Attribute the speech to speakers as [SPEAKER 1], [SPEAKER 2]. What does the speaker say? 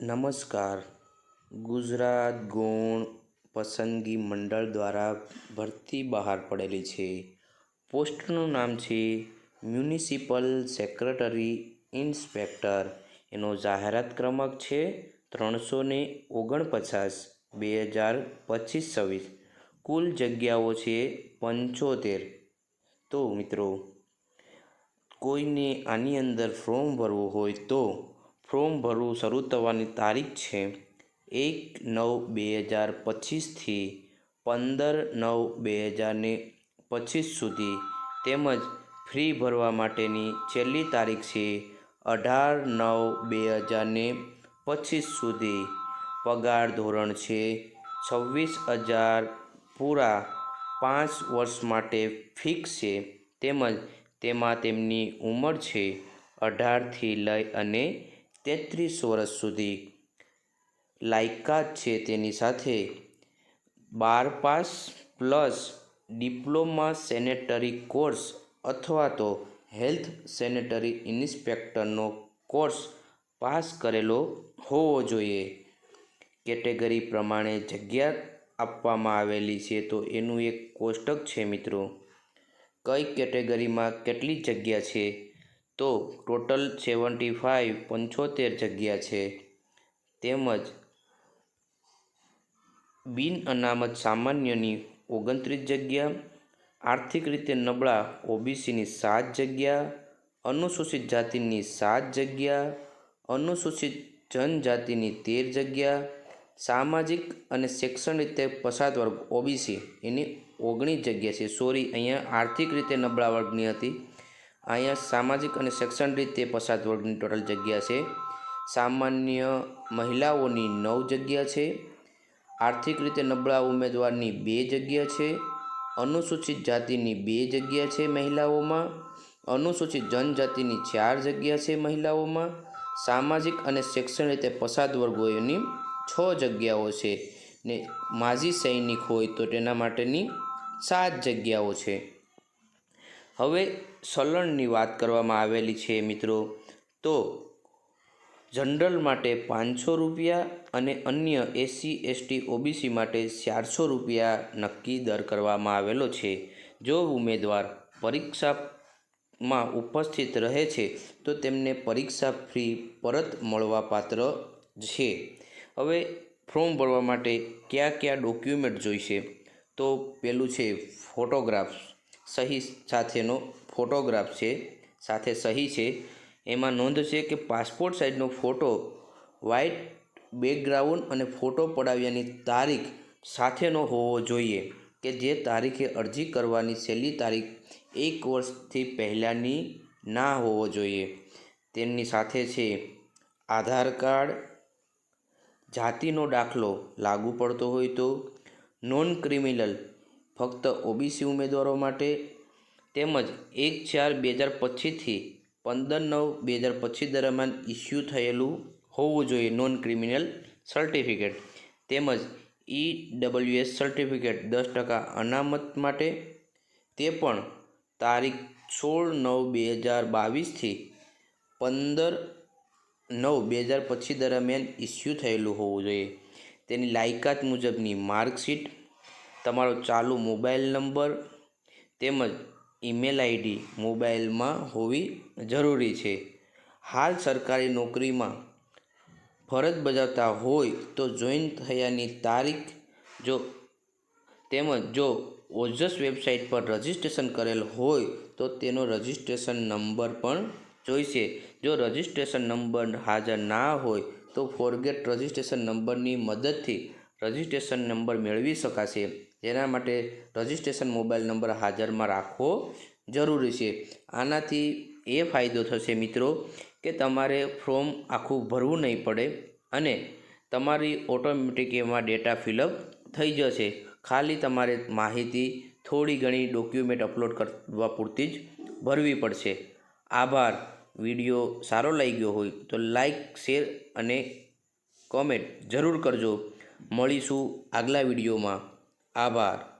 [SPEAKER 1] નમસ્કાર. ગુજરાત ગુણ પસંદગી મંડળ દ્વારા ભરતી બહાર પડેલી છે. પોસ્ટનું નામ છે મ્યુનિસિપલ સેક્રેટરી ઇન્સ્પેક્ટર. એનો જાહેરાત ક્રમાંક છે ત્રણસો ને ઓગણપચાસ બે હજાર પચીસ છવ્વીસ. કુલ જગ્યાઓ છે પંચોતેર. તો મિત્રો, કોઈને આની અંદર ફોર્મ ભરવું હોય તો ફોર્મ ભરવું શરૂ થવાની તારીખ છે એક નવ બે હજાર પચીસથી પંદર નવ બે હજારને પચીસ સુધી તેમજ ફ્રી ભરવા માટેની છેલ્લી તારીખ છે અઢાર નવ બે હજારને પચીસ સુધી. પગાર ધોરણ છે છવ્વીસ હજાર પૂરા પાંચ વર્ષ માટે ફિક્સ છે તેમજ તેમાં તેમની ઉંમર છે અઢારથી લઈ અને તેત્રીસ વર્ષ સુધી લાયકાત છે તેની સાથે બાર pass plus diploma sanitary course અથવા તો હેલ્થ સેનેટરી ઇન્સ્પેક્ટરનો કોર્સ પાસ કરેલો હોવો જોઈએ. કેટેગરી પ્રમાણે જગ્યા આપવામાં આવેલી છે તો એનું એક કોષ્ટક છે મિત્રો. કઈ કેટેગરીમાં કેટલી જગ્યા છે? તો ટોટલ સેવન્ટી ફાઇવ પંચોતેર જગ્યા છે. તેમજ બિન અનામત સામાન્યની ઓગણત્રીસ જગ્યા, આર્થિક રીતે નબળા ઓબીસીની સાત જગ્યા, અનુસૂચિત જાતિની સાત જગ્યા, અનુસૂચિત જનજાતિની તેર જગ્યા, સામાજિક અને શૈક્ષણિક રીતે પછાત વર્ગ ઓબીસી એની ઓગણીસ જગ્યા છે. સોરી, અહીંયા આર્થિક રીતે નબળા વર્ગની હતી. અહીંયા સામાજિક અને શૈક્ષણિક રીતે પછાત વર્ગની ટોટલ જગ્યા છે. સામાન્ય મહિલાઓની નવ જગ્યા છે. આર્થિક રીતે નબળા ઉમેદવારની બે જગ્યા છે. અનુસૂચિત જાતિની બે જગ્યા છે મહિલાઓમાં. અનુસૂચિત જનજાતિની ચાર જગ્યા છે મહિલાઓમાં. સામાજિક અને શૈક્ષણિક રીતે પછાત વર્ગોની છ જગ્યાઓ છે ને માજી સૈનિક હોય તો તેના માટેની સાત જગ્યાઓ છે. હવે સલણની વાત કરવામાં આવેલી છે મિત્રો. તો જનરલ માટે પાંચસો રૂપિયા અને અન્ય એસસી, એસટી, ઓબીસી માટે ચારસો રૂપિયા નક્કી દર કરવામાં આવેલો છે. જો ઉમેદવાર પરીક્ષામાં ઉપસ્થિત રહે છે, તો તેમને પરીક્ષા ફી પરત મળવાપાત્ર છે. હવે ફોર્મ ભરવા માટે કયા કયા ડોક્યુમેન્ટ જોઈશે? તો પેલું છે ફોટોગ્રાફ સહી સાથેનો ફોટોગ્રાફ છે, સાથે સહી છે. એમાં નોંધ છે કે પાસપોર્ટ સાઇઝનો ફોટો, વ્હાઇટ બેકગ્રાઉન્ડ અને ફોટો પડાવ્યાની તારીખ સાથેનો હોવો જોઈએ, કે જે તારીખે અરજી કરવાની છેલ્લી તારીખ એક વર્ષથી પહેલાંની ના હોવો જોઈએ. તેમની સાથે છે આધાર કાર્ડ, જાતિનો દાખલો લાગુ પડતો હોય તો, નોન ક્રિમિનલ ફક્ત ઓબીસી ઉમેદવારો માટે તેમજ એક ચાર બે હજાર પચીસથી પંદર નવ બે હજાર પચીસ દરમિયાન ઇસ્યુ થયેલું હોવું જોઈએ. નોન ક્રિમિનલ સર્ટિફિકેટ તેમજ ઈ ડબલ્યુએસ સર્ટિફિકેટ દસ ટકા અનામત માટે તે પણ તારીખ સોળ નવ બે હજાર બાવીસથી પંદર નવ બે હજાર પચીસ દરમિયાન ઇસ્યુ થયેલું હોવું જોઈએ. તેની લાયકાત મુજબની માર્કશીટ તમારો ચાલુ મોબાઈલ નંબર તેમજ ઈમેલ આઈડી મોબાઈલમાં હોવી જરૂરી છે. હાલ સરકારી નોકરીમાં ફરજ બજાવતા હોય તો જોઈન થયાની તારીખ જો તેમજ જો ઓજસ વેબસાઇટ પર રજિસ્ટ્રેશન કરેલ હોય તો તેનો રજિસ્ટ્રેશન નંબર પણ જોઈશે. જો રજિસ્ટ્રેશન નંબર હાજર ના હોય તો ફોરગેટ રજિસ્ટ્રેશન નંબરની મદદથી રજિસ્ટ્રેશન નંબર મેળવી શકાશે. જેના માટે રજિસ્ટ્રેશન મોબાઈલ નંબર હાજરમાં રાખવો જરૂરી છે. આનાથી એ ફાયદો થશે મિત્રો કે તમારે ફોર્મ આખું ભરવું નહીં પડે અને તમારી ઓટોમેટિક એમાં ડેટા ફિલઅપ થઈ જશે. ખાલી તમારે માહિતી થોડી ઘણી ડોક્યુમેન્ટ અપલોડ કરવા પૂરતી જ ભરવી પડશે. આભાર. વીડિયો સારો લાગી ગયો હોય તો લાઈક, શેર અને કોમેન્ટ જરૂર કરજો. મળીશું આગલા વિડીયોમાં. આભાર.